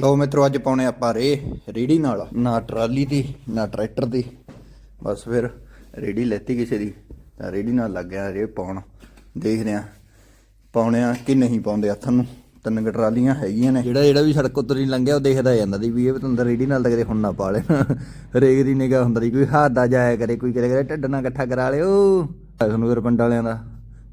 ਲਓ ਮਿੱਤਰੋ, ਅੱਜ ਪਾਉਣੇ ਆਪਾਂ ਰੇ ਰੇੜੀ ਨਾਲ, ਨਾ ਟਰਾਲੀ ਦੀ, ਨਾ ਟਰੈਕਟਰ ਦੀ। ਬਸ ਫਿਰ ਰੇੜੀ ਲੈਤੀ ਕਿਸੇ ਦੀ, ਤਾਂ ਰੇੜੀ ਨਾਲ ਲੱਗ ਗਿਆ ਰੇ ਪਾਉਣ। ਦੇਖਦੇ ਆ ਪਾਉਣੇ ਆ ਕਿ ਨਹੀਂ ਪਾਉਂਦੇ ਹੱਥ ਨੂੰ। ਤਿੰਨ ਕੁ ਟਰਾਲੀਆਂ ਹੈਗੀਆਂ ਨੇ। ਜਿਹੜਾ ਜਿਹੜਾ ਵੀ ਸੜਕ ਉੱਤਰ ਨਹੀਂ ਲੰਘਿਆ, ਉਹ ਦੇਖਦਾ ਜਾਂਦਾ ਦੀ ਵੀ ਇਹ ਬਤੰਦਰ ਰੇੜੀ ਨਾਲ ਤਾਂ ਕਦੇ ਹੁਣ ਨਾ ਪਾ ਲੈਣ ਰੇਗ ਦੀ ਨਿਗਾਹ ਹੁੰਦਾ ਦੀ ਕੋਈ ਹੱਥ ਦਾ ਜਾਇਆ ਕਰੇ, ਕੋਈ ਕਰੇ ਕਰੇ ਢੱਡ ਨਾਲ ਇਕੱਠਾ ਕਰਾ ਲਿਓ। ਤੁਹਾਨੂੰ ਫਿਰ ਪਿੰਡ ਵਾਲਿਆਂ ਦਾ,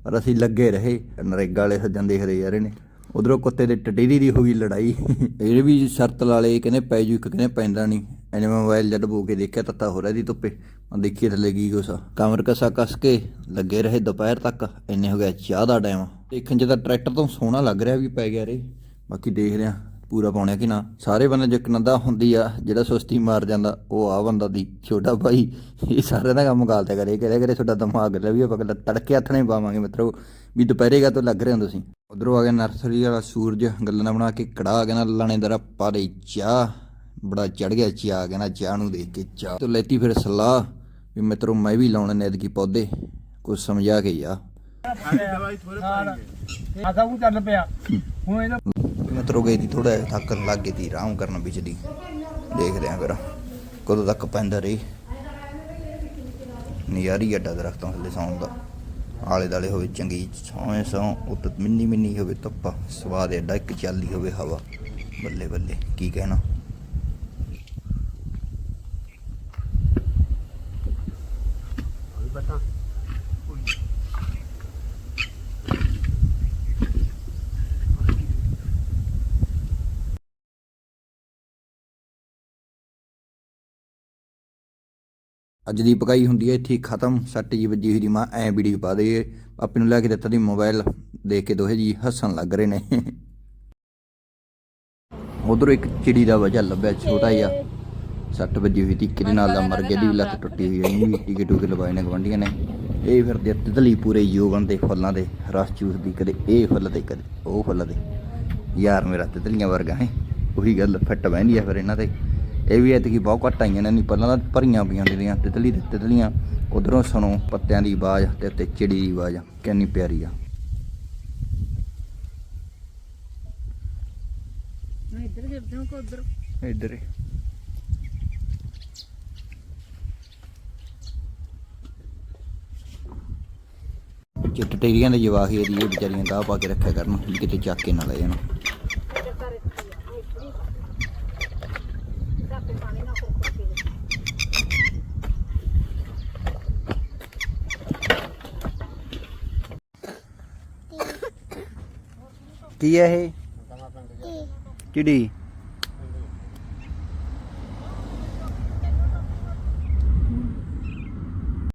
ਪਰ ਅਸੀਂ ਲੱਗੇ ਰਹੇ। ਨਰੇਗਾ ਵਾਲੇ ਸੱਜਣ ਦੇਖਦੇ ਯਾਰ ਇਹਨੇ। ਉਧਰੋਂ ਕੁੱਤੇ ਦੇ ਟਟੀਰੀ ਦੀ ਹੋ ਗਈ ਲੜਾਈ। ਇਹ ਵੀ ਸ਼ਰਤ ਲਾ ਲਏ ਕਹਿੰਦੇ ਪੈ ਜੂ, ਇੱਕ ਕਹਿੰਦੇ ਪੈਂਦਾ ਨਹੀਂ। ਐਨੇ ਮੋਬਾਈਲ ਜਦ ਬੋ ਕੇ ਦੇਖਿਆ, ਤੱਤਾ ਹੋ ਰਿਹਾ ਦੀ ਧੁੱਪੇ। ਮੈਂ ਦੇਖੀ ਥੱਲੇ ਕੀ ਕੁਛ ਕਮਰ ਕਸਾ ਕੱਸ ਕੇ ਲੱਗੇ ਰਹੇ ਦੁਪਹਿਰ ਤੱਕ, ਇੰਨੇ ਹੋ ਗਿਆ ਚਾਹ ਦਾ ਟਾਈਮ ਦੇਖਣ ਚ ਤਾਂ ਟਰੈਕਟਰ ਤੋਂ ਸੋਹਣਾ ਲੱਗ ਰਿਹਾ ਵੀ ਪੈ ਗਿਆ ਰੇ। ਬਾਕੀ ਦੇਖ ਰਿਹਾ। ਪੂਰਾ ਪਾਉਣਿਆ ਕਿ ਨਾ ਸਾਰੇ ਬੰਦੇ ਜਿੱਕ ਹੁੰਦੀ ਆ ਜਿਹੜਾ ਸੁਸਤੀ ਮਾਰ ਜਾਂਦਾ ਉਹ ਆ ਬੰਦਾ ਦੀ ਛੋਟਾ ਭਾਈ ਇਹ ਸਾਰਿਆਂ ਦਾ ਕੰਮ ਗਾਲਤਾ ਕਰੇ ਕਰੇ ਕਰੇ ਤੁਹਾਡਾ ਦਿਮਾਗ ਲੈ ਆਪਾਂ ਕੱਲਾ ਤੜਕੇ ਹੱਥ ਨਹੀਂ ਪਾਵਾਂਗੇ ਮਿੱਤਰੋ ਵੀ ਦੁਪਹਿਰੇ ਗਾ ਤੋਂ ਲੱਗ ਰਹੇ ਹੋ ਤੁਸੀਂ ਉਧਰੋਂ ਆ ਗਿਆ ਨਰਸਰੀ ਵਾਲਾ ਸੂਰਜ ਗੱਲਾਂ ਨਾਲ ਬਣਾ ਕੇ ਕੜਾ ਕਹਿੰਦਾ ਲਾਣੇਦਾਰਾ ਪਾ ਦੇ ਚਾਹ ਬੜਾ ਚੜ ਗਿਆ ਚਾਹ ਕਹਿੰਦਾ ਚਾਹ ਨੂੰ ਦੇਖ ਕੇ ਚਾਹ ਤੋਂ ਲੈਤੀ ਫਿਰ ਸਲਾਹ ਵੀ ਮਿੱਤਰੋ ਮੈਂ ਵੀ ਲਾਉਣੇ ਨੇ ਐਤਕੀ ਪੌਦੇ ਕੁਝ ਸਮਝਾ ਕੇ ਜਾ ਆਦਾ ਉਹ ਚੱਲ ਪਿਆ ਹੁਣ ਇਹਦਾ ਮਿੱਤਰੋ ਗਈ ਦੀ ਥੋੜਾ ਥੱਕਣ ਲੱਗ ਗਈ ਤੀ ਆਰਾਮ ਕਰਨ ਵਿੱਚ ਦੇਖਦੇ ਆਂ ਫਿਰ, ਕਦੋਂ ਤੱਕ ਪੈਂਦਾ ਰਹੀ। ਨਿਆਰੀ ਅੱਡਾ ਦਰਖਤਾਂ ਥੱਲੇ ਸੌਣ ਦਾ। ਆਲੇ ਦਾਲੇ ਹੋਵੇ ਚੰਗੀ ਛਾਵੇਂ ਸੌ, ਉੱਤ ਮਿੰਨੀ ਮਿੰਨੀ ਹੋਵੇ ਧੁੱਪ ਸਵਾਦ ਐਡਾ ਇੱਕ ਚਾਲੀ ਹੋਵੇ ਹਵਾ। ਬੱਲੇ ਬੱਲੇ, ਕੀ ਕਹਿਣਾ? ਅੱਜ ਦੀ ਪਕਾਈ ਹੁੰਦੀ ਹੈ ਇੱਥੇ ਖਤਮ, ਸੱਟ ਜੀ ਵੱਜੀ ਹੋਈ ਦੀ ਮਾਂ, ਐ ਵੀਡੀਓ ਪਾ ਦੇ। ਆਪੇ ਨੂੰ ਲੈ ਕੇ ਦਿੱਤਾ ਦੀ ਮੋਬਾਈਲ, ਦੇਖ ਕੇ ਦੋਹੇ ਜੀ ਹੱਸਣ ਲੱਗ ਰਹੇ ਨੇ। ਉਧਰੋਂ ਇੱਕ ਚਿੜੀ ਦਾ ਵਜਾ ਲੱਭਿਆ, ਛੋਟਾ ਜਿਹਾ। ਸੱਟ ਵੱਜੀ ਹੋਈ ਤੀ ਕਿਹਦੇ ਨਾਲ ਦਾ ਮਰ ਗਿਆ ਦੀ ਲੱਤ ਟੁੱਟੀ ਹੋਈ ਹੈ ਵੀ ਟੀਕੇ ਟੂਕੇ ਲਵਾਏ ਨੇ ਗਵੰਡੀਆਂ ਨੇ। ਇਹ ਫਿਰ ਦੇ ਤਿਤਲੀ ਪੂਰੇ ਯੋਗਨ ਦੇ ਫੁੱਲਾਂ ਦੇ, ਰਸ ਚੂਸਦੀ ਕਦੇ, ਇਹ ਫੁੱਲ ਤੇ ਕਦੇ ਉਹ ਫੁੱਲ ਦੇ। ਯਾਰ ਮੇਰਾ ਤਿਤਲੀਆਂ ਵਰਗਾ ਹੈ, ਉਹੀ ਗੱਲ ਫਿੱਟ ਬਹਿੰਦੀ ਆ ਫਿਰ ਇਹਨਾਂ ਤੇ। ਇਹ ਵੀ ਐਤਕੀ ਬਹੁਤ ਘੱਟ ਆਈਆਂ ਨੇ ਨਹੀਂ ਪਹਿਲਾਂ ਤਾਂ ਭਰੀਆਂ ਪਈਆਂ ਹੁੰਦੀਆਂ ਤਿਤਲੀ ਤੇ ਤਿਤਲੀਆਂ। ਉਧਰੋਂ ਸੁਣੋ ਪੱਤਿਆਂ ਦੀ ਆਵਾਜ਼ ਤੇ ਉੱਤੇ ਚਿੜੀ ਦੀ ਆਵਾਜ਼ ਕਿੰਨੀ ਪਿਆਰੀ ਆ। ਇੱਧਰ ਹੋ ਕੋ ਉਧਰ? ਇੱਧਰ ਹੀ। ਚਿੱਟ ਟੇਰੀਆਂ ਦੇ ਜਵਾਕ ਇਹਦੀ ਇਹ ਵਿਚਾਰੀਆਂ ਗਾਹ ਪਾ ਕੇ ਰੱਖਿਆ ਕਰਨ ਕਿਤੇ ਚੱਕ ਕੇ ਨਾ ਲੈ ਜਾਣ। ਕੀ ਹੈ ਇਹ? ਚਿੜੀ